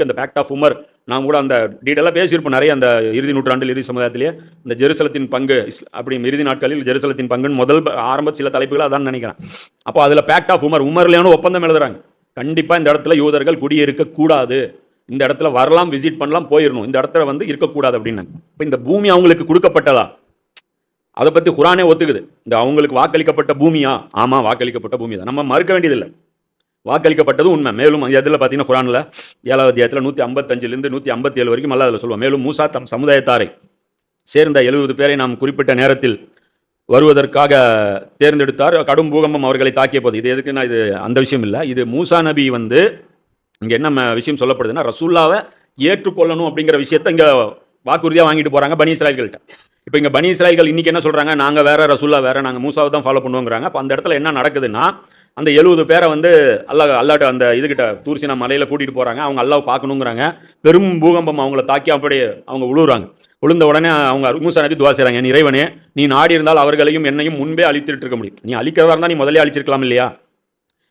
அந்த fact of Umar நாம் கூட அந்த டீட்டெயிலாக பேசியிருப்போம். நிறைய அந்த இறுதி நூற்றாண்டில் இறுதி சமுதாயத்திலேயே இந்த ஜெருசலத்தின் பங்கு இஸ்- அப்படி இறுதி நாட்களில் ஜெருசலத்தின் பங்குன்னு முதல் ஆரம்ப சில தலைப்புகள் அதான் நினைக்கிறேன். அப்போ அதில் பேக்ட் ஆஃப் உமர் உமர்லையான ஒப்பந்தம் எழுதுறாங்க. கண்டிப்பாக இந்த இடத்துல யூதர்கள் குடியிருக்க கூடாது. இந்த இடத்துல வரலாம் விசிட் பண்ணலாம் போயிடணும் இந்த இடத்துல வந்து இருக்கக்கூடாது அப்படின்னு. இப்போ இந்த பூமி அவங்களுக்கு கொடுக்கப்பட்டதா? அதை பற்றி குரானே ஒத்துக்குது. இந்த அவங்களுக்கு வாக்களிக்கப்பட்ட பூமியா? ஆமாம் வாக்களிக்கப்பட்ட பூமி தான் நம்ம மறுக்க வேண்டியதில்லை. வாக்களிக்கப்பட்டது உண்மை. மேலும் இதில் பார்த்தீங்கன்னா குரானில் ஏழாவது அத்தியாயத்தில் நூற்றி ஐம்பத்தஞ்சிலிருந்து நூற்றி ஐம்பத்தி ஏழு வரைக்கும் அல்ல அதில் சொல்லுவோம் மேலும் மூசா தம் சமுதாயத்தாரை சேர்ந்த எழுபது பேரை நாம் குறிப்பிட்ட நேரத்தில் வருவதற்காக தேர்ந்தெடுத்தார். கடும் பூகம்பம் அவர்களை தாக்கிய போது. இது எதுக்குன்னா இது அந்த விஷயம் இல்லை. இது மூசா நபி வந்து இங்கே என்ன விஷயம் சொல்லப்படுதுன்னா ரசூல்லாவை ஏற்றுக்கொள்ளணும் அப்படிங்கிற விஷயத்த இங்கே வாக்குறுதியாக வாங்கிட்டு போகிறாங்க பனி இஸ்ராயல்கள்கிட்ட இப்போ இங்கே பனி இஸ்ராயல்கள் இன்றைக்கி என்ன சொல்கிறாங்க நாங்கள் வேறு ரசூல்லா வேறு நாங்கள் மூசாவை தான் ஃபாலோ பண்ணுவோங்கிறாங்க. அப்போ அந்த இடத்துல என்ன நடக்குதுன்னா அந்த எழுபது பேரை வந்து அல்லா அல்லாட்ட அந்த இதுகிட்ட தூர்சினா மலையில் கூட்டிகிட்டு போகிறாங்க அவங்க அல்லாவை பார்க்கணுங்கிறாங்க. பெரும் பூகம்பம் அவங்கள தாக்கி அப்படியே அவங்க உழுவுறாங்க. விழுந்த உடனே அவங்க மூசா நபி துவா செய்கிறாங்க என் இறைவனே நீ நாடி இருந்தால் அவர்களையும் என்னையும் முன்பே அழித்துட்டு இருக்க முடியும். நீ அழிக்கிறதா இருந்தால் நீ முதலே அழிச்சிருக்கலாம் இல்லையா?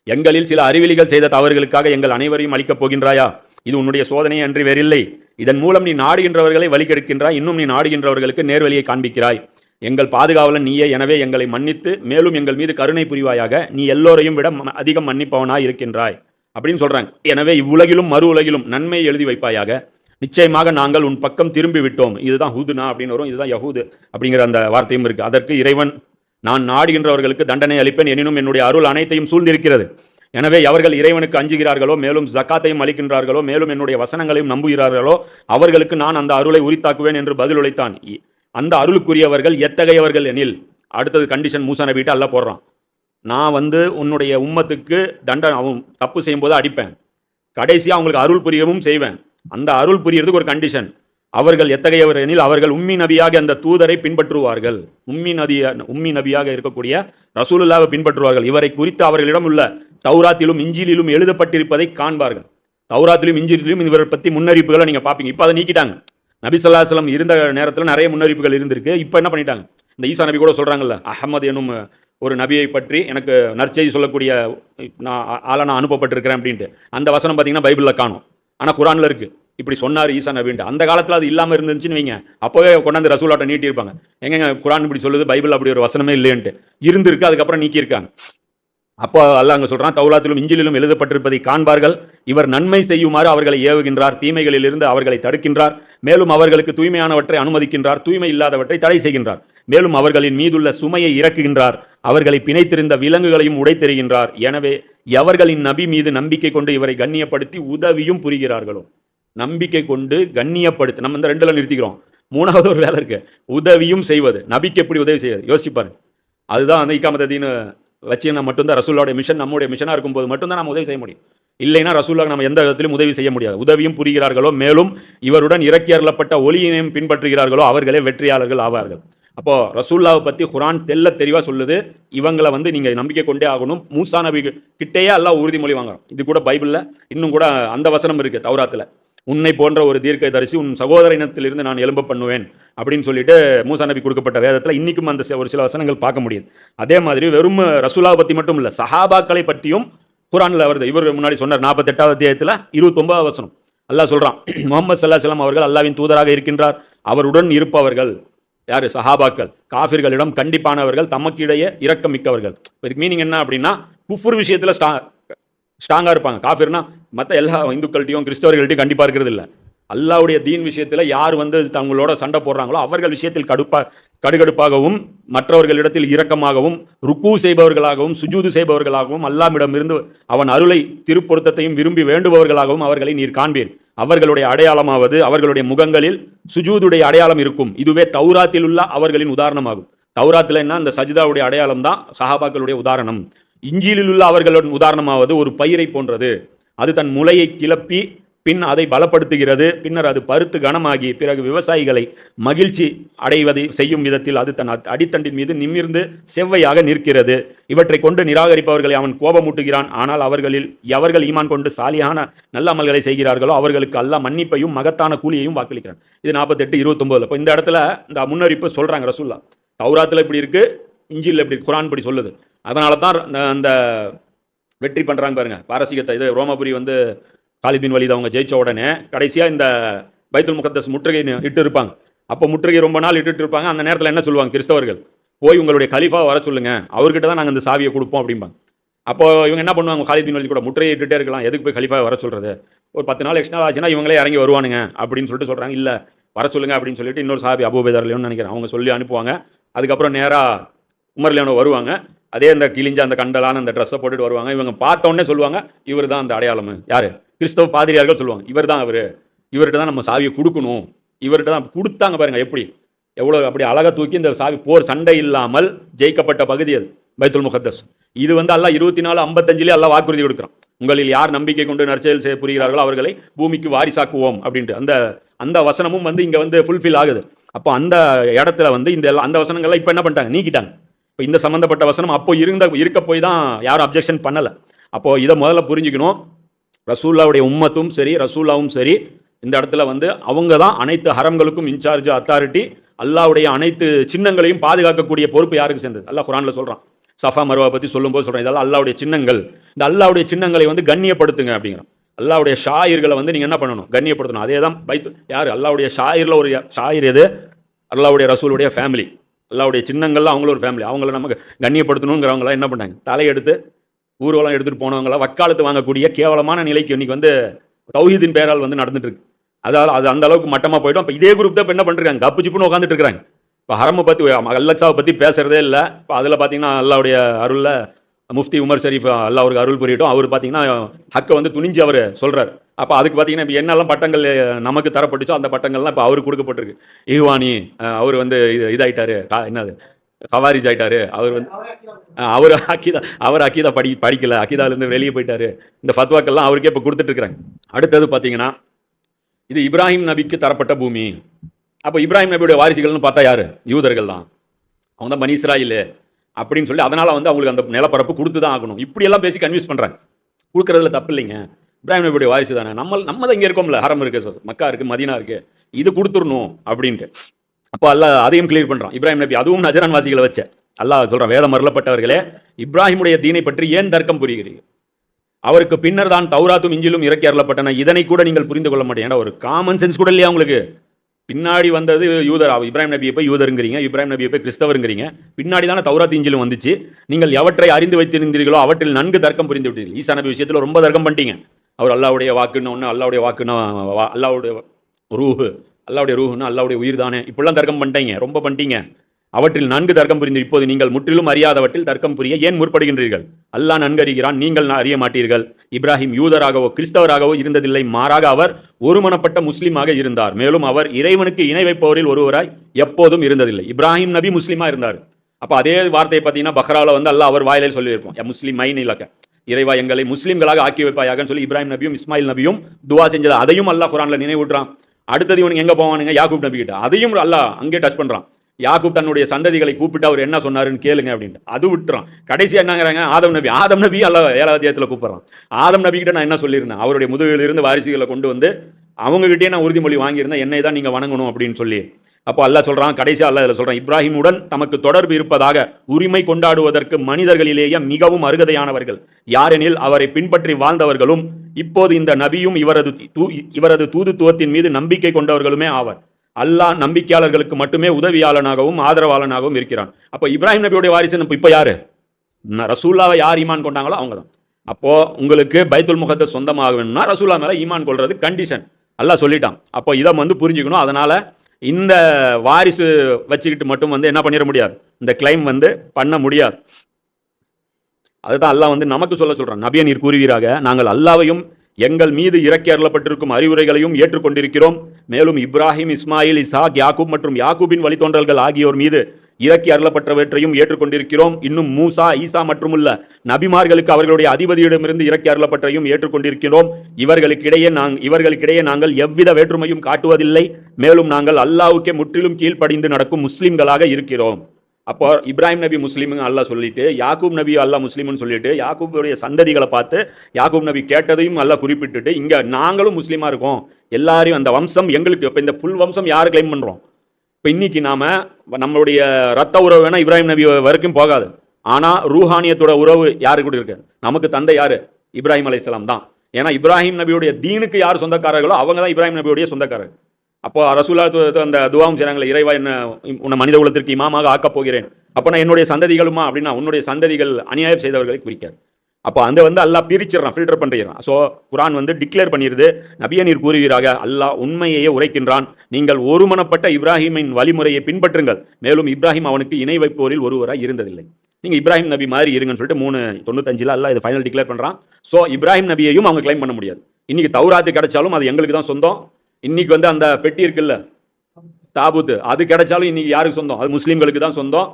எங்களில் சில அறிவிலிகள் செய்த தவறுகளுக்காக எங்கள் அனைவரையும் அழிக்கப் போகின்றாயா? இது உன்னுடைய சோதனை அன்றி வேறில்லை. இதன் மூலம் நீ நாடுகின்றவர்களை வழிகெடுக்கின்றாய். இன்னும் நீ நாடுகின்றவர்களுக்கு நேர்வழியை காண்பிக்கிறாய். எங்கள் பாதுகாவலன் நீயே எனவே எங்களை மன்னித்து மேலும் எங்கள் மீது கருணை புரிவாயாக நீ எல்லோரையும் விட ம- அதிகம் மன்னிப்பவனாய் இருக்கின்றாய். அப்படின்னு சொல்கிறாங்க எனவே இவ்வுலகிலும் மறு உலகிலும் நன்மை எழுதி வைப்பாயாக. நிச்சயமாக நாங்கள் உன் பக்கம் திரும்பி விட்டோம். இதுதான் ஹூதுனா அப்படின்னு வரும். இதுதான் யஹூது அப்படிங்கிற அந்த வார்த்தையும் இருக்குது அதற்கு இறைவன் நான் நாடுகின்றவர்களுக்கு தண்டனை அளிப்பேன் எனினும் என்னுடைய அருள் அனைத்தையும் சூழ்ந்திருக்கிறது. எனவே அவர்கள் இறைவனுக்கு அஞ்சுகிறார்களோ மேலும் ஜக்காத்தையும் அளிக்கின்றார்களோ மேலும் என்னுடைய வசனங்களையும் நம்புகிறார்களோ அவர்களுக்கு நான் அந்த அருளை உரித்தாக்குவேன் என்று பதிலுழைத்தான் இ- அந்த அருளுக்குரியவர்கள் எத்தகையவர்கள் எனில் அடுத்தது கண்டிஷன் மூசா நபிட்ட அல்ல போடுறான். நான் வந்து உன்னுடைய உம்மத்துக்கு தண்டனை அவன் தப்பு செய்யும்போது அடிப்பேன். கடைசியாக அவங்களுக்கு அருள் புரியவும் செய்வேன். அந்த அருள் புரியறதுக்கு ஒரு கண்டிஷன் அவர்கள் எத்தகையவர் எனில் அவர்கள் உம்மி நபியாக அந்த தூதரை பின்பற்றுவார்கள். உம்மி நதிய உம்மி நபியாக இருக்கக்கூடிய ரசூலுல்லாவை பின்பற்றுவார்கள். இவரை குறித்து அவர்களிடம் உள்ள தௌராத்திலும் இஞ்சிலிலும் எழுதப்பட்டிருப்பதை காண்பார்கள். தௌராத்திலும் இஞ்சிலிலும் இவரை பற்றி முன்னறிப்புகளை நீங்கள் பார்ப்பீங்க. இப்போ அதை நீக்கிட்டாங்க. நபி ஸல்லல்லாஹு இருந்த நேரத்தில் நிறைய முன்னறிவிப்புகள் இருந்திருக்கு. இப்போ என்ன பண்ணிட்டாங்க? இந்த ஈசா நபி கூட சொல்கிறாங்கல்ல அஹமது எனும் ஒரு நபியை பற்றி எனக்கு நற்செய்தி சொல்லக்கூடிய நான் ஆளாக நான் அனுப்பப்பட்டிருக்கிறேன் அப்படின்ட்டு. அந்த வசனம் பார்த்தீங்கன்னா பைபிளில் காணும். ஆனால் குரானில் இருக்குது இப்படி சொன்னார் ஈசா நபின்ட்டு. அந்த காலத்தில் அது இல்லாமல் இருந்துச்சுன்னு வைங்க. அப்போவே கொண்டாந்து ரசூலாட்டை நீட்டியிருப்பாங்க. எங்கெங்க குரான் இப்படி சொல்லுது பைபிள் அப்படி ஒரு வசனமே இல்லைன்ட்டு இருந்திருக்கு அதுக்கப்புறம் நீக்கியிருக்காங்க. அப்போ அல்ல அங்கே சொல்கிறான் தௌலாத்திலும் இஞ்சிலும் எழுதப்பட்டிருப்பதை காண்பார்கள். இவர் நன்மை செய்யுமாறு அவர்களை ஏவுகின்றார் தீமைகளிலிருந்து அவர்களை தடுக்கின்றார். மேலும் அவர்களுக்கு தூய்மையானவற்றை அனுமதிக்கின்றார் தூய்மை இல்லாதவற்றை தடை செய்கின்றார். மேலும் அவர்களின் மீதுள்ள சுமையை இறக்குகின்றார் அவர்களை பிணைத்திருந்த விலங்குகளையும் உடைத்தெறிகின்றார். எனவே எவர்களின் நபி மீது நம்பிக்கை கொண்டு இவரை கண்ணியப்படுத்தி உதவியும் புரிகிறார்களோ? நம்பிக்கை கொண்டு கண்ணியப்படுத்தி நம்ம இந்த ரெண்டுல நிறுத்திக்கிறோம். மூணாவது ஒரு வேலை இருக்கு உதவியும் செய்வது. நபிக்கு எப்படி உதவி செய்வது? யோசிப்பாரு அதுதான் அந்த இக்காமத்தீன்னு வச்சு நம்ம மட்டும்தான் ரசூலோட மிஷன் நம்முடைய மிஷனாக இருக்கும்போது மட்டும்தான் நம்ம உதவி செய்ய முடியும். இல்லைன்னா ரசூலாக நம்ம எந்த விதத்திலும் உதவி செய்ய முடியாது. உதவியும் புரிகிறார்களோ மேலும் இவருடன் இறக்கி அருளப்பட்ட ஒளியினையும் பின்பற்றுகிறார்களோ அவர்களே வெற்றியாளர்கள் ஆவார்கள். அப்போ ரசூல்லாவை பற்றி குரான் தெல்ல தெளிவாக சொல்லுது. இவங்களை வந்து நீங்கள் நம்பிக்கை கொண்டே ஆகணும். மூசா நபி கிட்டேயே எல்லாம் உறுதிமொழி வாங்குறோம் இது கூட பைபிளில் இன்னும் கூட அந்த வசனம் இருக்குது தௌராத்தில். உன்னை போன்ற ஒரு தீர்க்க தரிசி உன் சகோதர இனத்திலிருந்து நான் எலும்ப பண்ணுவேன் அப்படின்னு சொல்லிட்டு மூசா நபி கொடுக்கப்பட்ட வேதத்தில் இன்றைக்கும் அந்த ஒரு சில வசனங்கள் பார்க்க முடியுது. அதே மாதிரி வெறும் ரசூலாவை பற்றி மட்டும் இல்லை சஹாபாக்களை பற்றியும் குரானில் வருது. இவர் முன்னாடி சொன்னார் நாற்பத்தெட்டாவது அத்தியாயத்துல இருபத்தொன்பதாவது வசனம். அல்லாஹ் சொல்கிறான் முகமது சல்லாஹ் அவர்கள் அல்லாவின் தூதராக இருக்கின்றார். அவருடன் இருப்பவர்கள் யாரு? சஹாபாக்கள். காஃபிர்களிடம் கண்டிப்பானவர்கள் தமக்கிடையே இரக்கமிக்கவர்கள் இதுக்கு மீனிங் என்ன அப்படின்னா குஃபுர் விஷயத்தில் ஸ்டா ஸ்ட்ராங்காக இருப்பாங்க. காஃபிர்னா மற்ற எல்லா இந்துக்கள்கிட்டையும் கிறிஸ்தவர்கள்ட்டையும் கண்டிப்பாக இருக்கிறது இல்லை. அல்லாவுடைய தீன் விஷயத்தில் யார் வந்து தங்களோட சண்டை போடுறாங்களோ அவர்கள் விஷயத்தில் கடுப்பா கடுகடுப்பாகவும் மற்றவர்களிடத்தில் இரக்கமாகவும் ருக்கு செய்பவர்களாகவும் சுஜூது செய்பவர்களாகவும் அல்லாமிடமிருந்து அவன் அருளை திருப்பொருத்தத்தையும் விரும்பி வேண்டுபவர்களாகவும் அவர்களை நீர் காண்பீர். அவர்களுடைய அடையாளமாவது அவர்களுடைய முகங்களில் சுஜூதுடைய அடையாளம் இருக்கும். இதுவே தௌராத்தில் உள்ள அவர்களின் உதாரணமாகும். தௌராத்தில் என்ன? அந்த சஜிதாவுடைய அடையாளம் தான் சஹாபாக்களுடைய உதாரணம். இஞ்சியிலுள்ள உள்ள அவர்களின் உதாரணமாவது ஒரு பயிரை போன்றது. அது தன் முளையை கிளப்பி பின் அதை பலப்படுத்துகிறது. பின்னர் அது பருத்து கனமாகி பிறகு விவசாயிகளை மகிழ்ச்சி அடைவதை செய்யும் விதத்தில் அது தன் அடித்தண்டின் மீது நிமிர்ந்து செவ்வையாக நிற்கிறது. இவற்றை கொண்டு நிராகரிப்பவர்களை அவன் கோபமூட்டுகிறான். ஆனால் அவர்களில் எவர்கள் ஈமான் கொண்டு சாலியான நல்ல அமல்களை செய்கிறார்களோ அவர்களுக்கு அல்ல மன்னிப்பையும் மகத்தான கூலியையும் வாக்களிக்கிறான். இது நாற்பத்தெட்டு இருபத்தொன்பதுல இப்போ இந்த இடத்துல இந்த முன்னறிப்பு சொல்றாங்க ரசூல்லா தௌராத்தில் இப்படி இருக்கு இஞ்சியில் இப்படி இருக்கு, குரான் படி சொல்லுது. அதனால தான் அந்த- வெற்றி பண்ணுறாங்க பாருங்க. பாரசீகத்தை இது ரோமபுரி வந்து காலிபின் பின் அவங்க ஜெயிச்ச உடனே கடைசியாக இந்த பைத்துல் முகத்தஸ் முற்றுகை இட்டு இருப்பாங்க அப்போ முற்றுகை ரொம்ப நாள் இட்டுட்டு இருப்பாங்க அந்த நேரத்தில் என்ன சொல்லுவாங்க கிறிஸ்தவர்கள்? போய் உங்களுடைய கலிஃபா வர சொல்லுங்க. அவர்கிட்ட தான் நாங்கள் இந்த சாவியை கொடுப்போம் அப்படிம்பாங்க. அப்போ இவங்க என்ன பண்ணுவாங்க? காலித் பின் கூட முற்றுகை இட்டுட்டே இருக்கலாம். எதுக்கு போய் கலிஃபா வர சொல்கிறது ஒரு பத்து நாள் எக்ஸ்ட்ரா ஆச்சுன்னா இவங்களே இறங்கி வருவானுங்க அப்படின்னு சொல்லிட்டு சொல்கிறாங்க இல்லை வர சொல்லுங்க அப்படின்னு சொல்லிட்டு இன்னொரு சாபி அபுபேதர்லையும் நினைக்கிறேன். அவங்க சொல்லி அனுப்புவாங்க. அதுக்கப்புறம் நேராக உமர்லியானோ வருவாங்க. அதே அந்த கிழிஞ்ச அந்த கண்டலான அந்த ட்ரெஸ்ஸை போட்டுட்டு வருவாங்க. இவங்க பார்த்தோன்னே சொல்லுவாங்க இவர் தான் அந்த அடையாளம். யார்? கிறிஸ்தவ பாதிரியார்கள் சொல்லுவாங்க இவர் தான் அவர். இவர்கிட்ட தான் நம்ம சாவியை கொடுக்கணும். இவர்கிட்ட தான் கொடுத்தாங்க பாருங்கள் எப்படி? எவ்வளோ அப்படி அழகாக தூக்கி இந்த சாவி போர் சண்டை இல்லாமல் ஜெயிக்கப்பட்ட பகுதி அது பைத்துல் முகத்தஸ். இது வந்து அல்லா இருபத்தி நாலு ஐம்பத்தஞ்சிலே எல்லாம் வாக்குறுதி கொடுக்குறான். உங்களில் யார் நம்பிக்கை கொண்டு நற்செயல் செய்ய புரிகிறார்களோ அவர்களை பூமிக்கு வாரிசாக்குவோம் அப்படின்ட்டு. அந்த அந்த வசனமும் வந்து இங்கே வந்து ஃபுல்ஃபில் ஆகுது. அப்போ அந்த இடத்துல வந்து இந்த எல்லாம் அந்த வசனங்கள்லாம் இப்போ என்ன பண்ணிட்டாங்க? நீக்கிட்டாங்க. இப்போ இந்த சம்மந்தப்பட்ட வசனம் அப்போ இருந்த இருக்க போய் தான் யாரும் அப்ஜெக்ஷன் பண்ணலை. அப்போ இதை முதல்ல புரிஞ்சுக்கணும். ரசூல்லாவுடைய உம்மத்தும் சரி ரசூல்லாவும் சரி இந்த இடத்துல வந்து அவங்க தான் அனைத்து ஹரம்களுக்கும் இன்சார்ஜ் அத்தாரிட்டி அல்லாவுடைய அனைத்து சின்னங்களையும் பாதுகாக்கக்கூடிய பொறுப்பு யாருக்கு சேர்ந்தது? அல்லா குரானில் சொல்கிறான் சஃபா மருவா பற்றி சொல்லும்போது சொல்கிறேன் இதெல்லாம் அல்லாவுடைய சின்னங்கள். இந்த அல்லாவுடைய சின்னங்களை வந்து கண்ணியப்படுத்துங்க அப்படிங்கிறான். அல்லாவுடைய ஷாயிர்களை வந்து நீங்கள் என்ன பண்ணணும்? கண்ணியப்படுத்தணும். அதே தான் பைத்து யார்? அல்லாவுடைய ஷாயிர்ல ஒரு ஷாயிர் எது? அல்லாவுடைய ரசூலுடைய ஃபேமிலி அல்லாவுடைய சின்னங்கள்லாம் அவங்களும் ஒரு ஃபேமிலி அவங்கள நமக்கு கண்ணியப்படுத்தணுங்கிறவங்களாம் என்ன பண்ணாங்க தலையெடுத்து ஊர்வலம் எடுத்துகிட்டு போனவங்களா வக்காலத்து வாங்கக்கூடிய கேவலமான நிலைக்கு இன்னைக்கு வந்து தௌஹீதின் பேரால் வந்து நடந்துட்டு இருக்கு அதாவது அது அந்த அளவுக்கு மட்டமாக போயிடும். இப்போ இதே குரூப் தான் இப்போ என்ன பண்ணுறாங்க கப்பு சிப்புன்னு உட்காந்துட்டு இருக்கிறாங்க இப்போ ஹரமை பற்றி அல்லக்ஸாவை பற்றி பேசுறதே இல்லை. இப்போ அதில் பார்த்தீங்கன்னா அல்லாவுடைய அருளில் முஃப்தி உமர் ஷரீஃப் அல்லா அவருக்கு அருள் புரியட்டும். அவர் பார்த்தீங்கன்னா ஹக்கை வந்து துணிஞ்சு அவர் சொல்கிறார் அப்போ அதுக்கு பார்த்தீங்கன்னா இப்போ என்னெல்லாம் பட்டங்கள் நமக்கு தரப்பட்டுச்சோ அந்த பட்டங்கள்லாம் இப்போ அவருக்கு கொடுக்கப்பட்டிருக்கு. ஈவானி அவர் வந்து இது இதாயிட்டாரு. கா- என்னது? கவாரிஜ் ஆயிட்டாரு. அவர் வந்து அவர் அக்கீதா அவர் அக்கீதா படி படிக்கல. அக்கீதாலேருந்து வெளியே போயிட்டாரு. இந்த ஃபத்வாக்கள்லாம் அவருக்கே இப்போ கொடுத்துட்டு இருக்கிறாங்க அடுத்தது பார்த்தீங்கன்னா இது இப்ராஹிம் நபிக்கு தரப்பட்ட பூமி. அப்போ இப்ராஹிம் நபியுடைய வாரிசுகள்னு பார்த்தா யார்? யூதர்கள் தான் அவங்க தான் பனி இஸ்ராயிலு. அப்படின்னு சொல்லி அதனால வந்து அவங்களுக்கு அந்த நிலப்பரப்பு கொடுத்து தான் ஆகணும். இப்படியெல்லாம் பேசி கன்வியூஸ் பண்றாங்க. கொடுக்குறதுல தப்பு இல்லைங்க. இப்ராஹிம் நபியுடைய வாரிசு தானே. நம்ம நம்ம தான் இங்கே இருக்கோம்ல. ஹரம் இருக்குது சார் மக்கா இருக்கு மதினா இருக்கு. இது கொடுத்துடணும் அப்படின்ட்டு. அப்போ அல்லாஹ் அதையும் கிளியர் பண்றான். இப்ராஹிம் நபி அதுவும் நஜரான் வாசிகளை வச்ச. அல்லாஹ் சொல்கிறான் வேதம் மரலப்பட்டவர்களே இப்ராஹிமுடைய தீனை பற்றி ஏன் தர்க்கம் புரிகிறீர்கள்? அவருக்கு பின்னர் தான் தௌராத்தும் இஞ்சிலும் இறக்கி அருளப்பட்டன. இதனை கூட நீங்கள் புரிந்து கொள்ள மாட்டேன் ஏன்னா ஒரு காமன் சென்ஸ் கூட இல்லையா உங்களுக்கு? பின்னாடி வந்தது யூதர். இப்ராஹிம் நபியை போய் யூதருங்கிறீங்க இப்ராஹிம் நபியை போய் கிறிஸ்தவருங்கிறீங்க. பின்னாடி தானே தௌராத் இஞ்சிலும் வந்துச்சு. நீங்கள் எவற்றை அறிந்து வைத்திருந்தீர்களோ அவற்றில் நன்கு தர்க்கம் புரிந்து விட்டீர்கள். ஈசா நபி விஷயத்தில் ரொம்ப தர்க்கம் பண்ணிட்டீங்க. அவர் அல்லாவுடைய வாக்குன்னு ஒன்று அல்லாவுடைய வாக்குன்னா அல்லாவுடைய ரூஹு அல்லாவுடைய ரூஹுன்னா அல்லாவுடைய உயிர் தானே. இப்படிலாம் தர்க்கம் பண்ணிட்டீங்க ரொம்ப பண்ணிட்டீங்க. அவற்றில் நன்கு தர்க்கம் புரிந்து இப்போது நீங்கள் முற்றிலும் அறியாதவற்றில் தர்க்கம் புரிய ஏன் முற்படுகின்றீர்கள்? அல்லாஹ் நன்கறிகிறான் நீங்கள் அறிய மாட்டீர்கள். இப்ராஹிம் யூதராகவோ கிறிஸ்தவராகவோ இருந்ததில்லை. மாறாக அவர் ஒருமனப்பட்ட முஸ்லீமாக இருந்தார். மேலும் அவர் இறைவனுக்கு இணை வைப்பவரில் ஒருவராய் எப்போதும் இருந்ததில்லை. இப்ராஹிம் நபி முஸ்லீமா இருந்தார். அப்போ அதே வார்த்தையை பார்த்தீங்கன்னா பஹ்ராவில் வந்து அல்லாஹ் அவர் வாயிலே சொல்லியிருப்போம் "யா மைன் இலக்க. இறைவா எங்களை முஸ்லீம்களாக ஆக்கி வைப்பாயாகன்னு சொல்லி இப்ராஹிம் நபியும் இஸ்மாயில் நபியும் துவா செஞ்சது அதையும் அல்லாஹ் குரான்ல நினைவூட்டுறான். அடுத்தது இவனுக்கு எங்க போவானுங்க? யாகூப் நபி கிட்ட அதையும் அல்லாஹ் அங்கே டச் பண்றான். யாக்கூப் தன்னுடைய சந்ததிகளை கூப்பிட்டு அவர் என்ன சொன்னாருன்னு கேளுங்க அப்படின்ட்டு. அது விட்டுறான். கடைசி என்னங்கிறாங்க ஆதம் நபி. ஆதம் நபி அல்லாஹ் ஏழாவது அத்தியாயத்துல கூப்பிட்றான். ஆதம் நபிகிட்ட நான் என்ன சொல்லியிருந்தேன்? அவருடைய முதுகிலிருந்து வாரிசுகளை கொண்டு வந்து அவங்ககிட்டே நான் உறுதிமொழி வாங்கியிருந்தேன். என்னை தான் நீங்கள் வணங்கணும் அப்படின்னு சொல்லி. அப்போ அல்லா சொல்கிறான் கடைசியாக அல்லாஹ் இதில் சொல்கிறான் இப்ராஹிமுடன் தமக்கு தொடர்பு இருப்பதாக உரிமை கொண்டாடுவதற்கு மனிதர்களிலேயே மிகவும் அருகதையானவர்கள். யாரெனில் அவரை பின்பற்றி வாழ்ந்தவர்களும் இப்போது இந்த நபியும் இவரது தூ இவரது தூதுத்துவத்தின் மீது நம்பிக்கை கொண்டவர்களுமே ஆவர். அல்லாஹ் நம்பிக்கையாளர்களுக்கு மட்டுமே உதவியாளனாகவும் ஆதரவாளனாகவும் இருக்கிறான். அப்போ இப்ராஹிம் நபியுடைய வாரிசு நம்ம இப்போ யார்? ரசூல்லாவை யார் ஈமான் கொண்டாங்களோ அவங்க தான் அப்போது உங்களுக்கு பைத்துல் முகத்தை சொந்தமாக வேணும்னா ரசூல்லா மேலே ஈமான் கொள்வது கண்டிஷன் அல்லாஹ் சொல்லிட்டான். அப்போ இதை வந்து புரிஞ்சுக்கணும். அதனால் இந்த வாரிசு வச்சுக்கிட்டு மட்டும் வந்து என்ன பண்ணிட முடியாது? இந்த கிளைம் வந்து பண்ண முடியாது. அதுதான் அல்லாஹ் வந்து நமக்கு சொல்ல சொல்கிறான் நபியை நீர் கூறுவீராக. நாங்கள் அல்லாவையும் எங்கள் மீது இறக்கி அருளப்பட்டிருக்கும் அறிவுரைகளையும் ஏற்றுக்கொண்டிருக்கிறோம். மேலும் இப்ராஹிம் இஸ்மாயில் இசாக் யாக்கூப் மற்றும் யாக்கூபின் வழித்தோன்றல்கள் ஆகியோர் மீது இறக்கி அருளப்பட்டவற்றையும் ஏற்றுக்கொண்டிருக்கிறோம். இன்னும் மூசா ஈசா மட்டுமல்ல நபிமார்களுக்கு அவர்களுடைய அதிபதியிடமிருந்து இறக்கி அருளப்பட்டதையும் ஏற்றுக்கொண்டிருக்கிறோம். இவர்களுக்கிடையே நாங் இவர்களுக்கிடையே நாங்கள் எவ்வித வேற்றுமையும் காட்டுவதில்லை. மேலும் நாங்கள் அல்லாவுக்கே முற்றிலும் கீழ்ப்படிந்து நடக்கும் முஸ்லிம்களாக இருக்கிறோம். அப்போ இப்ராஹிம் நபி முஸ்லீமுங்க அல்லாஹ் சொல்லிட்டு யாக்கூப் நபி அல்லாஹ் முஸ்லீம்னு சொல்லிட்டு யாக்கூபுடைய சந்ததிகளை பார்த்து யாக்கூப் நபி கேட்டதையும் அல்லாஹ் குறிப்பிட்டுட்டு இங்கே நாங்களும் முஸ்லீமாக இருக்கோம். எல்லாரையும் அந்த வம்சம் எங்களுக்கு இப்போ இந்த ஃபுல் வம்சம் யார் கிளைம் பண்ணுறோம் இப்போ இன்னைக்கு நாம நம்மளுடைய ரத்த உறவு வேணா இப்ராஹிம் நபி வரைக்கும் போகாது. ஆனால் ரூஹானியத்தோட உறவு யாரு கூட இருக்கு? நமக்கு தந்தை யார்? இப்ராஹிம் அலையாம் தான். ஏன்னா இப்ராஹிம் நபியுடைய தீனுக்கு யார் சொந்தக்காரர்களோ அவங்க தான் இப்ராஹிம் நபியுடைய சொந்தக்காரர்கள். அப்போ ரசூலா அந்த துவாவும் செய்றாங்களே இறைவா என்ன உன்னை மனித குலத்திற்கு இமாமாக ஆக்கப் போகிறேன். அப்போ நான் என்னுடைய சந்ததிகளுமா? அப்படின்னா உன்னுடைய சந்ததிகள் அநியாயம் செய்தவர்களை குறிக்காது அப்போ அந்த வந்து அல்லாஹ் பிரிச்சிடறான் ஃபில்டர் பண்ணிடுறான் ஸோ குரான் வந்து டிக்ளேர் பண்ணிடுது. நபிய நீர் கூறுவீராக அல்லாஹ் உண்மையையே உரைக்கின்றான். நீங்கள் ஒருமனப்பட்ட இப்ராஹிமின் வழிமுறையை பின்பற்றுங்கள். மேலும் இப்ராஹிம் அவனுக்கு இணை வைப்போரில் ஒருவராக இருந்ததில்லை. நீங்கள் இப்ராஹிம் நபி மாதிரி இருங்கன்னு சொல்லிட்டு மூணு தொண்ணூத்தஞ்சில் அல்லா இது ஃபைனல் டிக்ளேர் பண்ணுறான் ஸோ இப்ராஹிம் நபியையும் அவங்க கிளைம் பண்ண முடியாது. இன்னைக்கு தௌராத்து கிடைச்சாலும் அது எங்களுக்கு தான் சொந்தம். இன்னைக்கு வந்து அந்த பெட்டி இருக்குல்ல? தாபூத்து. அது கிடைச்சாலும் இன்னைக்கு யாருக்கு சொந்தம்? அது முஸ்லீம்களுக்கு தான் சொந்தம்.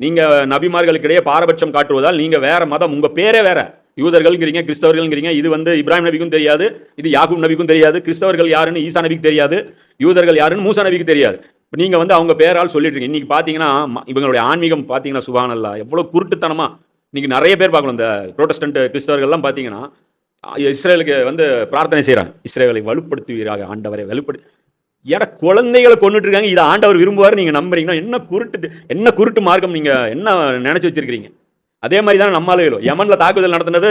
நீங்க நபிமார்களுக்கிடையே பாரபட்சம் காட்டுவதால் நீங்க வேற மதம். உங்க பேரே வேற. யூதர்கள்ங்கிறீங்க கிறிஸ்தவர்கள்ங்கிறீங்க. இது வந்து இப்ராஹிம் நபிக்கும் தெரியாது. இது யாகூப் நபிக்கும் தெரியாது. கிறிஸ்தவர்கள் யாருன்னு ஈசா நபிக்கு தெரியாது. யூதர்கள் யாருன்னு மூசா நபிக்கு தெரியாது. இப்ப நீங்க வந்து அவங்க பேரால் சொல்லிட்டு இருக்கீங்க. இன்னைக்கு பாத்தீங்கன்னா இவங்களுடைய ஆன்மீகம் பாத்தீங்கன்னா சுபானல்லா. எவ்வளவு குருட்டுத்தனமா. இன்னைக்கு நிறைய பேர் பார்க்கணும். இந்த ப்ரோட்டஸ்டன்ட் கிறிஸ்தவர்கள்லாம் பாத்தீங்கன்னா இஸ்ரேலுக்கு வந்து பிரார்த்தனை செய்கிறாங்க இஸ்ரேலை வலுப்படுத்துவீராக ஆண்டவரை வலுப்படு ஏட குழந்தைகளை கொண்டுட்டு இருக்காங்க இதை ஆண்டவர் விரும்புவார். நீங்கள் நம்புறீங்கன்னா என்ன குருட்டு என்ன குருட்டு மார்க்கம் நீங்கள் என்ன நினச்சி வச்சிருக்கிறீங்க? அதே மாதிரி தான் நம்ம ஆளுகளும். தாக்குதல் நடத்தினது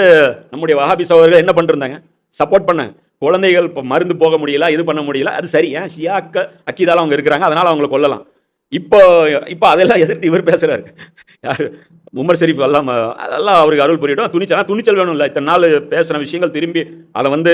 நம்முடைய வஹாபி சகோதரர்கள் என்ன பண்ணிருந்தாங்க? சப்போர்ட் பண்ண குழந்தைகள் இப்போ மருந்து போக முடியல இது பண்ண முடியல. அது சரி. ஏன் ஷியாக்க அக்கிதால் அவங்க இருக்கிறாங்க. அதனால் அவங்களை கொல்லலாம். இப்போ இப்போ அதெல்லாம் எதிர்த்து இவர் பேசுகிறாரு யாரு? உமர் ஷெரீஃப் எல்லாம் அதெல்லாம் அவருக்கு அருள் புரியட்டும். துணிச்சல் துணிச்சல் வேணும் இல்லை இத்தனை நாள் பேசின விஷயங்கள் திரும்பி அதை வந்து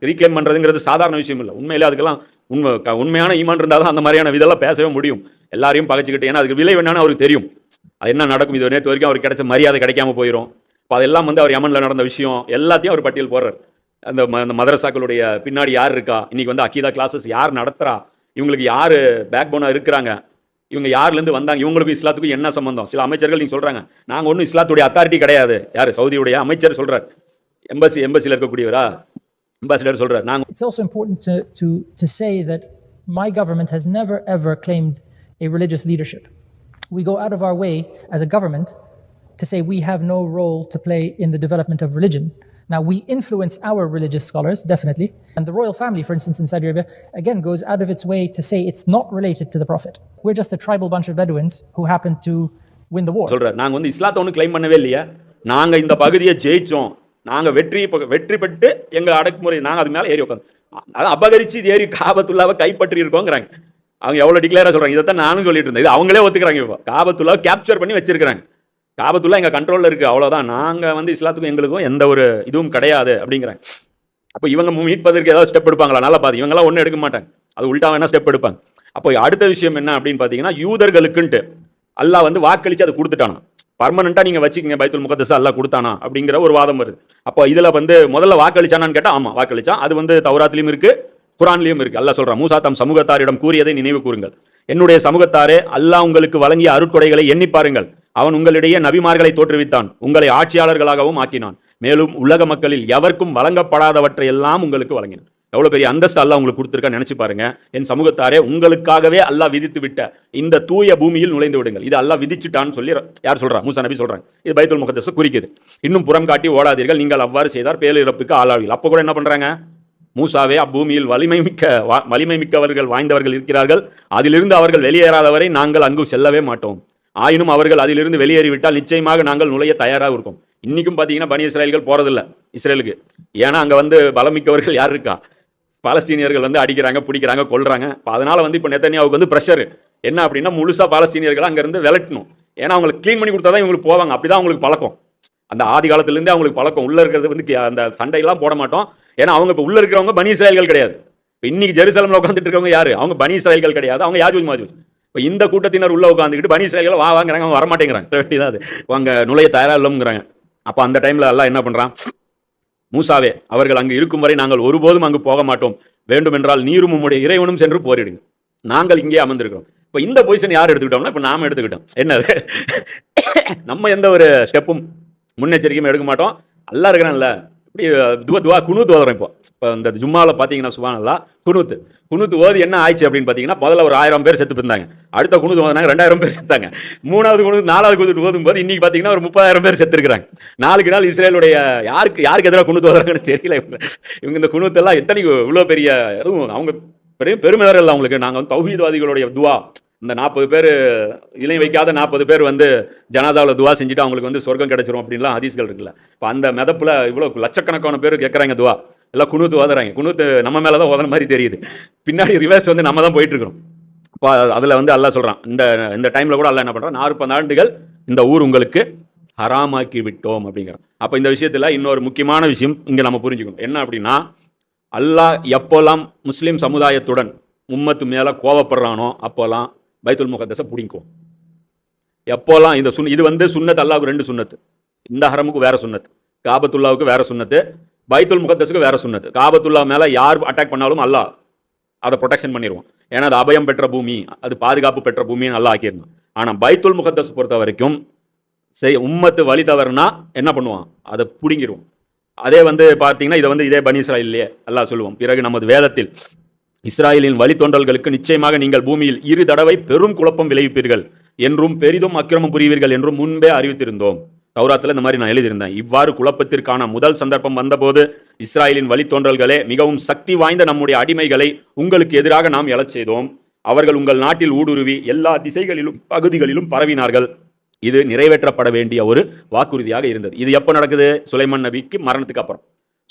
ரீக்ளைம் பண்ணுறதுங்கிறது சாதாரண விஷயம் இல்லை. உண்மையிலே அதுக்கெல்லாம் உண்மை க- உண்மையான ஈமான் இருந்தால் தான் அந்த மாதிரியான இதெல்லாம் பேசவே முடியும். எல்லாரையும் பகைச்சிக்கிட்டு ஏன்னா அதுக்கு விலை என்னன்னு அவருக்கு தெரியும். அது என்ன நடக்கும்? இது நேற்று வரைக்கும் அவருக்கு கிடைச்ச மரியாதை கிடைக்காம போயிடும் இப்போ அதெல்லாம் வந்து அவர் யமனில் நடந்த விஷயம் எல்லாத்தையும் அவர் பட்டியல் போடுறார். அந்த ம- அந்த மதரசாக்களுடைய பின்னாடி யார் இருக்கா? இன்னைக்கு வந்து அக்கீதா கிளாஸஸ் யார் நடத்துறா? இவங்களுக்கு யார் பேக் போனாக இருக்கிறாங்க? இவங்க யார்ல இருந்து வந்தாங்க இவங்களுக்கும் இஸ்லாத்துக்கும் என்ன சம்பந்தம் சில அமைச்சர்கள் நீங்க சொல்றாங்க நாங்க ஒன்றும் இஸ்லாத்துடைய அத்தாரிட்டி கிடையாது யாரு சவுதியுடைய அமைச்சர் சொல்றார் எம்பசி எம்பசியில் இருக்கக்கூடியவரா அம்பாசிடர் சொல்றார் நாங்க It's also important to, to, to say that my government has never ever claimed a religious leadership. We go out of our way as a government to say we have no role to play in the development of religion. Now, we influence our religious scholars, definitely. And the royal family, for instance, in Saudi Arabia, again goes out of its way to say it's not related to the Prophet. We're just a tribal bunch of Bedouins who happen to win the war. சொல்றார் நாங்க வந்து இஸ்லாத்தை ஒன்றும் claim பண்ணவே இல்லையா? நாங்கள் இந்த பகுதியை ஜெயிச்சோம். நாங்கள் வெற்றி வெற்றி பெற்று எங்க அடக்குமுறை நாங்கள் அது மேல ஏறி உட்காந்து அதை அபகரிச்சு இது ஏறி காபத்துள்ளாவை கைப்பற்றி இருக்கோங்கிறாங்க. அவங்க எவ்வளோ டிக்ளேராக சொல்கிறாங்க இதை தான் நானும் சொல்லிட்டு இருந்தேன். இது அவங்களே ஒத்துக்கிறாங்க இப்போ. காபத்துள்ளாவை கேப்சர் பண்ணி வச்சிருக்கிறாங்க. காபத்துல்லா எங்கள் கண்ட்ரோலில் இருக்குது அவ்வளோதான் நாங்கள் வந்து இஸ்லாத்துக்கும் எங்களுக்கும் எந்த ஒரு இதுவும் கிடையாது அப்படிங்கிறாங்க அப்போ இவங்க மீட்பதற்கு ஏதாவது ஸ்டெப் எடுப்பாங்களா? நல்லா பார்த்து இவங்கெல்லாம் ஒன்றும் எடுக்க மாட்டாங்க. அது உள்டா வேணால் ஸ்டெப் எடுப்பாங்க. அப்போ அடுத்த விஷயம் என்ன அப்படின்னு பார்த்தீங்கன்னா யூதர்களுக்குன்ட்டு. அல்லாஹ் வந்து வாக்களித்து அதை கொடுத்துட்டானா. பர்மனெண்ட்டாக நீங்கள் வச்சுக்கங்க பைத்துல் முகத்தசா அல்லாஹ் கொடுத்தானா அப்படிங்கிற ஒரு வாதம் வருது. அப்போ இதில் வந்து முதல்ல வாக்களிச்சானான்னு கேட்டால் ஆமாம் வாக்களிச்சான். அது வந்து தௌராத்திலையும் இருக்குது குரான்லையும் இருக்குது அல்லா சொல்கிறான் மூசா தம் சமூகத்தாரிடம் கூறியதை நினைவு கூறுங்கள். என்னுடைய சமூகத்தாரே அல்லாஹ் உங்களுக்கு வழங்கிய அருட்கொடைகளை எண்ணி பாருங்கள். அவன் உங்களிடையே நபிமார்களை தோற்றுவித்தான் உங்களை ஆட்சியாளர்களாகவும் ஆக்கினான். மேலும் உலக மக்களில் எவருக்கும் வழங்கப்படாதவற்றை எல்லாம் உங்களுக்கு வழங்கினான். எவ்வளோ பெரிய அந்தஸ்து அல்லாஹ் உங்களுக்கு கொடுத்துருக்கா நினச்சி பாருங்க. என் சமூகத்தாரே உங்களுக்காகவே அல்லாஹ் விதித்து விட்ட இந்த தூய பூமியில் நுழைந்து விடுங்கள். இது அல்லாஹ் விதிச்சுட்டான்னு சொல்லி யார் சொல்றா? மூசா நபி சொல்றாங்க. இது பைத்துல் முகத்தஸ் குறிக்குது. இன்னும் புறம் காட்டி ஓடாதீர்கள். நீங்கள் அவ்வாறு செய்தார் பேரிழப்புக்கு ஆளாவீர்கள். அப்போ கூட என்ன பண்றாங்க? மூசாவே அப்பூமியில் வலிமை மிக்க வலிமை மிக்கவர்கள் வாய்ந்தவர்கள் இருக்கிறார்கள். அதிலிருந்து அவர்கள் வெளியேறாதவரை நாங்கள் அங்கு செல்லவே மாட்டோம். ஆயினும் அவர்கள் அதிலிருந்து வெளியேறிவிட்டால் நிச்சயமாக நாங்கள் நுழைய தயாராக இருக்கோம். இன்றைக்கும் பார்த்தீங்கன்னா பனி இஸ்ரேல்கள் போகிறதில்ல இஸ்ரேலுக்கு. ஏன்னா அங்கே வந்து பலமிக்கவர்கள் யார் இருக்கா? பாலஸ்தீனியர்கள் வந்து அடிக்கிறாங்க பிடிக்கிறாங்க கொள்றாங்க இப்போ அதனால் வந்து இப்போ நெத்தனியாவுக்கு வந்து ப்ரெஷர் என்ன அப்படின்னா முழுசாக பாலஸ்தீனியர்கள் அங்கேருந்து விளட்டணும் ஏன்னா அவங்களுக்கு க்ளீன் பண்ணி கொடுத்தா தான் இவங்களுக்கு போவாங்க. அப்படி தான் அவங்களுக்கு பழக்கம். அந்த ஆதி காலத்துலேருந்தே அவங்களுக்கு பழக்கம். உள்ளே இருக்கிறது வந்து அந்த சண்டையெல்லாம் போட மாட்டோம். ஏன்னா அவங்க இப்போ உள்ளே இருக்கிறவங்க பனி இஸ்ரேல்கள் கிடையாது. இப்போ இன்னைக்கு ஜெருசலமில் உட்காந்துட்டு இருக்கவங்க யார்? அவங்க பனி இஸ்ரேல்கள் கிடையாது. அவங்க யாஜூஜ் மாஜூஜ். இப்போ இந்த கூட்டத்தினர் உள்ள உட்காந்துக்கிட்டு பனி இஸ்ரேல்கள் வா வாங்குறாங்க அவங்க வரமாட்டேங்கிறாங்க. வேண்டியதான் அது. அவங்க நுழைய தயாரா இல்லைங்கிறாங்க அப்போ அந்த டைமில் எல்லாம் என்ன பண்ணுறான் மூசாவே அவர்கள் அங்கு இருக்கும் வரை நாங்கள் ஒருபோதும் அங்கு போக மாட்டோம். வேண்டுமென்றால் நீரும் உம்முடைய இறைவனும் சென்று போரிடுங்க நாங்கள் இங்கே அமர்ந்திருக்கிறோம். இப்போ இந்த பொசிஷன் யார் எடுத்துக்கிட்டோம்னா இப்போ நாம் எடுத்துக்கிட்டோம். என்னது நம்ம எந்த ஒரு ஸ்டெப்பும் முன்னெச்சரிக்கையும் எடுக்க மாட்டோம். நல்லா இருக்கிறான்ல. இப்படி துவா துவா குணூத்து ஓதுறோம் இப்போ. இப்போ இந்த ஜும்மாவில் பார்த்தீங்கன்னா சுபானல்லா குணூத்து குணூத்து ஓது என்ன ஆயிடுச்சு அப்படின்னு பார்த்தீங்கன்னா முதல்ல ஒரு ஆயிரம் பேர் செத்து இருந்தாங்க அடுத்த குனூத்து ஓதுனாங்க ரெண்டாயிரம் பேர் செத்தாங்க. மூணாவது குனூத்து நாலாவது குனூத்து ஓதும் போது இன்னைக்கு பார்த்தீங்கன்னா ஒரு முப்பதாயிரம் பேர் செத்துருக்குறாங்க. நாளுக்கு நாள் இஸ்ரேலுடைய யாருக்கு யாருக்கு எதிராக குனூத்து ஓதுறாங்கன்னு தெரியல இவங்க. இவங்க இந்த குணுத்தெல்லாம் எத்தனை இவ்வளோ பெரிய அதுவும் அவங்க பெரிய பெருமையாளர் இல்லை அவங்களுக்கு நாங்கள் வந்து தௌஹீத்வாதிகளுடைய துவா. இந்த நாற்பது பேர் இணை வைக்காத நாற்பது பேர் வந்து ஜனாதாவில் துவா செஞ்சுட்டு அவங்களுக்கு வந்து சொர்க்கம் கிடைச்சிரும் அப்படின்லாம் ஹதீஸ்கள் இருக்குல்ல. இப்போ அந்த மெதப்பில் இவ்வளோ லட்சக்கணக்கான பேர் கேட்குறாங்க துவா. எல்லாம் குனூத்து ஓதுறாங்க. குனூத்து நம்ம மேலே தான் ஓதுன மாதிரி தெரியுது. பின்னாடி ரிவர்ஸ் வந்து நம்ம தான் போயிட்டுருக்குறோம். இப்போ அதில் வந்து அல்லாஹ் சொல்கிறான் இந்த இந்த டைமில் கூட அல்லா என்ன பண்ணுறான் நாற்பது ஆண்டுகள் இந்த ஊர் உங்களுக்கு ஹராமாக்கி விட்டோம் அப்படிங்கிறான். அப்போ இந்த விஷயத்தில் இன்னொரு முக்கியமான விஷயம் இங்கே நம்ம புரிஞ்சுக்கணும். என்ன அப்படின்னா அல்லாஹ் எப்போல்லாம் முஸ்லீம் சமுதாயத்துடன் உம்மத்து மேலே கோவப்படுறானோ அப்போல்லாம் பைத்துல் முகத்தஸை பிடிக்கும் எப்போல்லாம் இந்த சுன் இது வந்து சுன்னத் அல்லாவுக்கு ரெண்டு சுன்னத்து. இந்த ஹரமுக்கு வேற சுன்னத் காபத்துல்லாவுக்கு வேற சுன்னத்து. பைத்துல் முகத்தஸுக்கு வேற சுன்னத்து. காபத்துல்லா மேலே யார் அட்டாக் பண்ணாலும் அல்லா அதை ப்ரொடெக்ஷன் பண்ணிடுவோம் ஏன்னா அது அபயம் பெற்ற பூமி அது பாதுகாப்பு பெற்ற பூமின்னு நல்லா ஆக்கிடணும் ஆனால் பைத்துல் முகத்தஸ் பொறுத்த வரைக்கும் செய் உம்மத்து வழி தவறுனா என்ன பண்ணுவான்? அதை பிடுங்கிடுவோம் அதே வந்து பார்த்தீங்கன்னா இதை வந்து இதே பனி இல்லையே எல்லாம் சொல்லுவோம் பிறகு நமது வேதத்தில் இஸ்ராயலின் வழித்தோன்றல்களுக்கு நிச்சயமாக நீங்கள் பூமியில் இரு தடவை பெரும் குழப்பம் விளைவிப்பீர்கள் என்றும் பெரிதும் அக்கிரமம் புரிவீர்கள் என்றும் முன்பே அறிவித்திருந்தோம். தௌராத்தில் இந்த மாதிரி நான் எழுதியிருந்தேன். இவ்வாறு குழப்பத்திற்கான முதல் சந்தர்ப்பம் வந்தபோது இஸ்ராயலின் வழித்தோன்றல்களே மிகவும் சக்தி வாய்ந்த நம்முடைய அடிமைகளை உங்களுக்கு எதிராக நாம் எழச் செய்தோம். அவர்கள் உங்கள் நாட்டில் ஊடுருவி எல்லா திசைகளிலும் பகுதிகளிலும் பரவினார்கள். இது நிறைவேற்றப்பட வேண்டிய ஒரு வாக்குறுதியாக இருந்தது. இது எப்போ நடக்குது? சுலைமான் நபிக்கு மரணத்துக்கு அப்புறம்.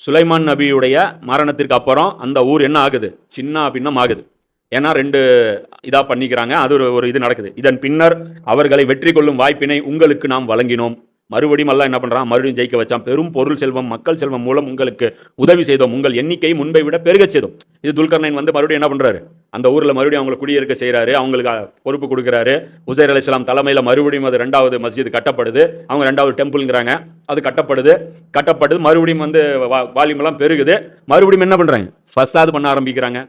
சுலைமான் நபியுடைய மரணத்திற்கு அப்புறம் அந்த ஊர் என்ன ஆகுது? சின்ன பின்னம் ஆகுது. ஏன்னா ரெண்டு இதாக பண்ணிக்கிறாங்க. அது ஒரு ஒரு இது நடக்குது. இதன் பின்னர் அவர்களை வெற்றி கொள்ளும் வாய்ப்பினை உங்களுக்கு நாம் வழங்கினோம். மறுபடியும் எல்லாம் என்ன பண்ணுறான் மறுபடியும் ஜெயிக்க வச்சான். பெரும் பொருள் செல்வம் மக்கள் செல்வம் மூலம் உங்களுக்கு உதவி செய்தோம். உங்கள் எண்ணிக்கை முன்பை விட பெருகச் செய்தோம். இது துல்கர்னைன் வந்து மறுபடியும் என்ன பண்ணுறாரு அந்த ஊரில் மறுபடியும் அவங்களை குடியிருக்க செய்கிறாரு அவங்களுக்கு பொறுப்பு கொடுக்குறாரு. உசைர் அலிஸ்லாம் தலைமையில் மறுபடியும் அது ரெண்டாவது மஸ்ஜித் கட்டப்படுது. அவங்க ரெண்டாவது டெம்பிள்ங்கிறாங்க. அது கட்டப்படுது. கட்டப்படுது. மறுபடியும் வந்து வால்யூமெல்லாம் பெருகுது. மறுபடியும் என்ன பண்ணுறாங்க ஃபஸ்ட்டாவது பண்ண ஆரம்பிக்கிறாங்க.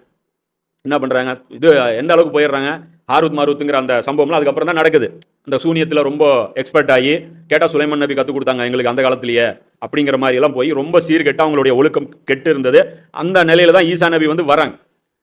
என்ன பண்ணுறாங்க இது எந்த அளவுக்கு போயிடுறாங்க? ஹாரூத் மாருத்துங்கிற அந்த சம்பவம்லாம் அதுக்கப்புறம் தான் நடக்குது. அந்த சூனியத்தில் ரொம்ப எக்ஸ்பர்ட் ஆகி கேட்டால் சுலைமன் நபி கற்றுக் கொடுத்தாங்க எங்களுக்கு அந்த காலத்திலேயே அப்படிங்கிற மாதிரி எல்லாம் போய் ரொம்ப சீர்கெட்டாக அவங்களுடைய ஒழுக்கம் கெட்டு இருந்தது. அந்த நிலையில தான் ஈசா நபி வந்து வராங்க.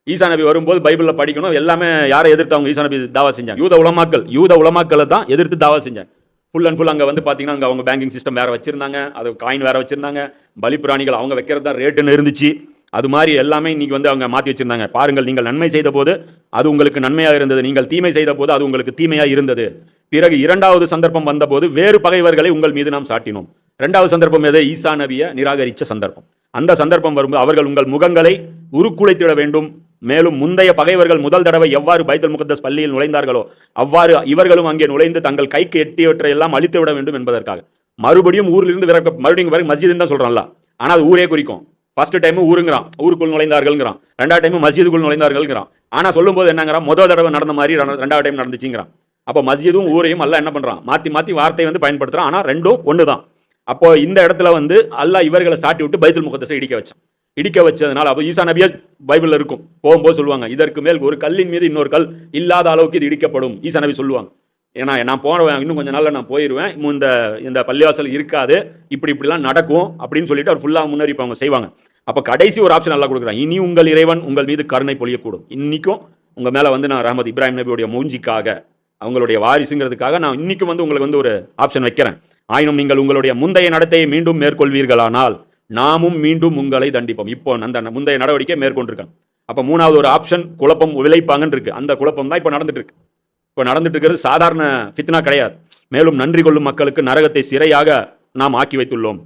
ஈசா நபி வரும்போது பைபிளில் படிக்கணும் எல்லாமே யாரை எதிர்த்து அவங்க ஈசா நபி தாவா செஞ்சாங்க? யூத உலமாக்கள். யூத உலமாக்களை தான் எதிர்த்து தாவா செஞ்சாங்க. ஃபுல் அண்ட் ஃபுல் அங்கே வந்து பார்த்தீங்கன்னா அங்கே அவங்க பேங்கிங் சிஸ்டம் வேறு வச்சுருந்தாங்க அது காயின் வேறு வச்சுருந்தாங்க பலிப்பிராணிகள் அவங்க வைக்கிறது தான் ரேட்டுன்னு இருந்துச்சு. அது மாதிரி எல்லாமே இன்னைக்கு வந்து அவங்க மாற்றி வச்சுருந்தாங்க. பாருங்கள் நீங்கள் நன்மை செய்த போது அது உங்களுக்கு நன்மையாக இருந்தது. நீங்கள் தீமை செய்த போது அது உங்களுக்கு தீமையாக இருந்தது. பிறகு இரண்டாவது சந்தர்ப்பம் வந்தபோது வேறு பகைவர்களை உங்கள் மீது நாம் சாட்டினோம். இரண்டாவது சந்தர்ப்பம் எது? ஈசா நபியை நிராகரித்த சந்தர்ப்பம். அந்த சந்தர்ப்பம் வரும்போது அவர்கள் உங்கள் முகங்களை உருக்குலைத்திட வேண்டும். மேலும் முந்தைய பகைவர்கள் முதல் தடவை எவ்வாறு பைத்தல் முகத்தஸ் பள்ளியில் நுழைந்தார்களோ அவ்வாறு இவர்களும் அங்கே நுழைந்து தங்கள் கைக்கு எட்டியவற்றை எல்லாம் அழித்து விட வேண்டும் என்பதற்காக. மறுபடியும் ஊரிலிருந்து விரக்க மறுபடியும் வரை மஸ்ஜிதுன்னு தான் சொல்கிறான்ல ஆனால் அது ஊரே குறிக்கும். ஃபர்ஸ்ட் டைம் ஊருங்கிறான். ஊருக்குள் நுழைந்தார்கள்ங்கிறான். ரெண்டாவது டைம் மஸ்ஜிதுக்குள் நுழைந்தார்கள்ங்கிறான். ஆனால் சொல்லும்போது என்னங்கிறான்? முதல் தடவை நடந்த மாதிரி ரெண்டாவது டைம் நடந்துச்சுங்கிறான். அப்போ மஸ்ஜிதும் ஊரையும் அல்லாஹ் என்ன பண்ணுறான் மாற்றி மாற்றி வார்த்தை வந்து பயன்படுத்துகிறான் ஆனால் ரெண்டும் ஒண்ணுதான். அப்போ இந்த இடத்துல வந்து அல்லா இவர்களை சாட்டி விட்டு பைத்துல் முகத்தை இடிக்க வச்சான். இடிக்க வச்சதுனால அப்போ ஈசா நபியா பைபிளில் இருக்கும். போகும்போது சொல்லுவாங்க இதற்கு மேல் ஒரு கல்லின் மீது இன்னொரு கல் இல்லாத அளவுக்கு இது இடிக்கப்படும். ஈசா நபி சொல்லுவாங்க. ஏன்னா நான் போனவன் இன்னும் கொஞ்சம் நாளில் நான் போயிடுவேன் இந்த இந்த பள்ளிவாசல் இருக்காது. இப்படி இப்படிலாம் நடக்கும் அப்படின்னு சொல்லிட்டு அவர் ஃபுல்லாக முன்னறிப்பு அவங்க செய்வாங்க. அப்போ கடைசி ஒரு ஆப்ஷன் நல்லா கொடுக்குறாங்க இனி உங்கள் இறைவன் உங்கள் மீது கருணை பொழியக்கூடும். இன்னைக்கும் உங்கள் மேலே வந்து நான் ரஹமத் இப்ராஹிம் நபியுடைய மூஞ்சிக்காக அவங்களுடைய வாரிசுங்கிறதுக்காக நான் இன்னைக்கும் வந்து உங்களுக்கு வந்து ஒரு ஆப்ஷன் வைக்கிறேன். ஆயினும் நீங்கள் உங்களுடைய முந்தைய நடத்தையை மீண்டும் மேற்கொள்வீர்களானால் நாமும் மீண்டும் உங்களை தண்டிப்போம். இப்போ அந்த முந்தைய நடவடிக்கை மேற்கொண்டிருக்காங்க. அப்போ மூணாவது ஒரு ஆப்ஷன் குழப்பம் விளைப்பாங்கன்னு இருக்கு. அந்த குழப்பம் தான் இப்போ நடந்துட்டு இருக்கு. இப்போ நடந்துட்டு இருக்கிறது சாதாரண ஃபித்னா கிடையாது. மேலும் நன்றி கொள்ளும் மக்களுக்கு நரகத்தை சிறையாக நாம் ஆக்கி வைத்துள்ளோம்.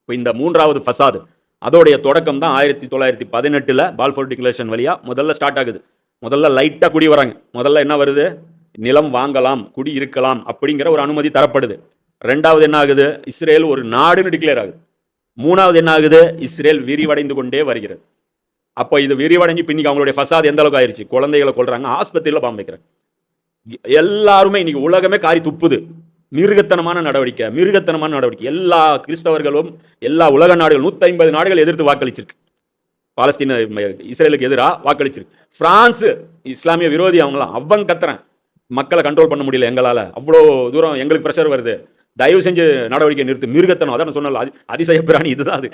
இப்போ இந்த மூன்றாவது ஃபசாது. அதோடைய தொடக்கம் தான் ஆயிரத்தி தொள்ளாயிரத்தி பதினெட்டில் பால்ஃபோர் டிக்ளரேஷன் வழியாக முதல்ல ஸ்டார்ட் ஆகுது. முதல்ல லைட்டாக குடி வராங்க. முதல்ல என்ன வருது? நிலம் வாங்கலாம் குடி இருக்கலாம் அப்படிங்கிற ஒரு அனுமதி தரப்படுது. ரெண்டாவது என்ன ஆகுது? இஸ்ரேல் ஒரு நாடுன்னு டிக்ளேர் ஆகுது. மூணாவது என்ன ஆகுது? இஸ்ரேல் விரிவடைந்து கொண்டே வருகிறது. அப்போ இது விரிவடைஞ்சு பின்னிக்கு அவங்களுடைய ஃபசாத் எந்த அளவுக்கு ஆயிருச்சு? குழந்தைகளை கொள்றாங்க ஆஸ்பத்திரியில் பாம்பு வைக்கிறாங்க. எல்லாருமே இன்னைக்கு உலகமே காரி துப்புது. மிருகத்தனமான நடவடிக்கை மிருகத்தனமான நடவடிக்கை. எல்லா கிறிஸ்தவர்களும் எல்லா உலக நாடுகள் நூத்தி ஐம்பது நாடுகள் எதிர்த்து வாக்களிச்சிருக்கு. பாலஸ்தீன இஸ்ரேலுக்கு எதிராக வாக்களிச்சிருக்கு. பிரான்ஸ் இஸ்லாமிய விரோதி அவங்களாம். அவங்க கத்துறேன். மக்களை கண்ட்ரோல் பண்ண முடியல எங்களால். அவ்வளோ தூரம் எங்களுக்கு ப்ரெஷர் வருது. தயவு செஞ்சு நடவடிக்கை நிறுத்து. மிருகத்தனம் அதான் நான் சொன்னல அதிசய பிராணி இதுதான் அது.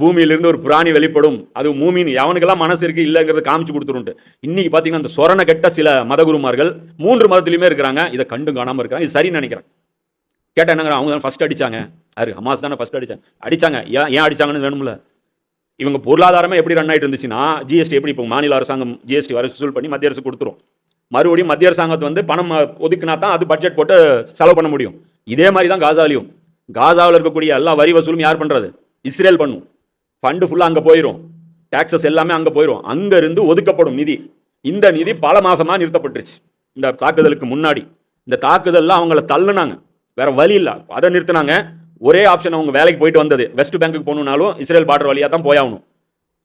பூமியிலிருந்து ஒரு பிராணி வெளிப்படும். அது மூமின் எவனுக்கெல்லாம் மனசு இருக்கு இல்லைங்கிறத காமிச்சு கொடுத்துருன்ட்டு. இன்னைக்கு பார்த்தீங்கன்னா அந்த சொரண கெட்ட சில மதகுருமார்கள் மூன்று மதத்திலுமே இருக்கிறாங்க. இதை கண்டும் காணாமல் இருக்காங்க. இது சரின்னு நினைக்கிறேன். கேட்டால் என்னங்கிற அவங்க தான் ஃபர்ஸ்ட் அடிச்சாங்க. யாரு? ஹமாஸ் தானே ஃபஸ்ட் அடித்தாங்க அடிச்சாங்க. ஏன் ஏன் அடிச்சாங்கன்னு வேணும்ல? இவங்க பொருளாதாரமே எப்படி ரன் ஆயிட்டு இருந்துச்சுன்னா ஜிஎஸ்டி எப்படி இப்போ மாநில அரசாங்கம் ஜிஎஸ்டி வசூல் பண்ணி மத்திய அரசு கொடுத்துரும். மறுபடியும் மத்திய அரசாங்கத்தை வந்து பணம் ஒதுக்குனா தான் அது பட்ஜெட் போட்டு செலவு பண்ண முடியும். இதே மாதிரி தான் காசாலையும். காசாவில் இருக்கக்கூடிய எல்லா வரி வசூலும் யார் பண்ணுறது இஸ்ரேல் பண்ணும். ஃபண்டு ஃபுல்லாக அங்கே போயிடும் டேக்ஸஸ் எல்லாமே அங்கே போயிடும் அங்கேருந்து ஒதுக்கப்படும் நிதி. இந்த நிதி பல மாதமாக நிறுத்தப்பட்டுருச்சு. இந்த தாக்குதலுக்கு முன்னாடி. இந்த தாக்குதல்ல அவங்கள தள்ளுனாங்க. வேற வழி இல்லை. அதை நிறுத்தினாங்க. ஒரே ஆப்ஷன் அவங்க வேலைக்கு போயிட்டு வந்தது. வெஸ்ட் பேங்க்குக்கு போகணுன்னாலும் இஸ்ரேல் பார்டர் வழியாக தான் போயாகணும்.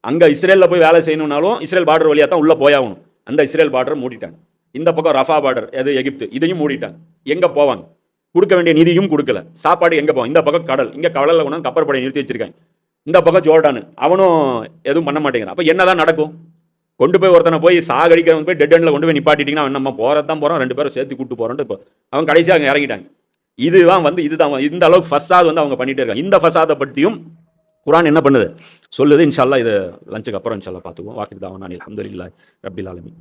அங்கே இஸ்ரேலில் போய் வேலை செய்யணும்னாலும் இஸ்ரேல் பார்டர் வழியாக தான் உள்ளே போயாகணும். அந்த இஸ்ரேல் பார்டர் மூடிட்டாங்க. இந்த பக்கம் ரஃபா பார்டர் எது எகிப்து. இதையும் மூடிட்டாங்க. எங்கே போவாங்க? கொடுக்க வேண்டிய நிதியும் கொடுக்கல. சாப்பாடு எங்கே போவோம் இந்த பக்கம் கடல். இங்கே கடலில் கொண்டு கப்பற்படையை நிறுத்தி வச்சிருக்காங்க. இந்த பக்கம் ஜோர்டானு. அவனும் எதுவும் பண்ண மாட்டேங்கிறான். அப்ப என்னதான் நடக்கும்? கொண்டு போய் ஒருத்தனை போய் சாகடிக்கிறவங்க போய் டெட் எண்டில் கொண்டு போய் நிப்பாட்டிட்டிங்கன்னா அவன் நம்ம போகிறதான் போகிறோம் ரெண்டு பேரும் சேர்த்து கூட்டு போறோம்னு இப்போ அவன் கடைசியாக அங்கே இறங்கிட்டாங்க. இதுதான் வந்து இதுதான் இந்த அளவுக்கு ஃபசாத் வந்து அவங்க பண்ணிகிட்டே இருக்காங்க. இந்த ஃபசாதை பற்றியும் குரான் என்ன பண்ணுது? சொல்லுது. இன்ஷால்லா இது லஞ்சுக்கு அப்புறம் இன்ஷால்லா பார்த்துக்குவோம். வாக்கிட்டு தான் நான் அலமதுல்லா ரபில் ஆலமி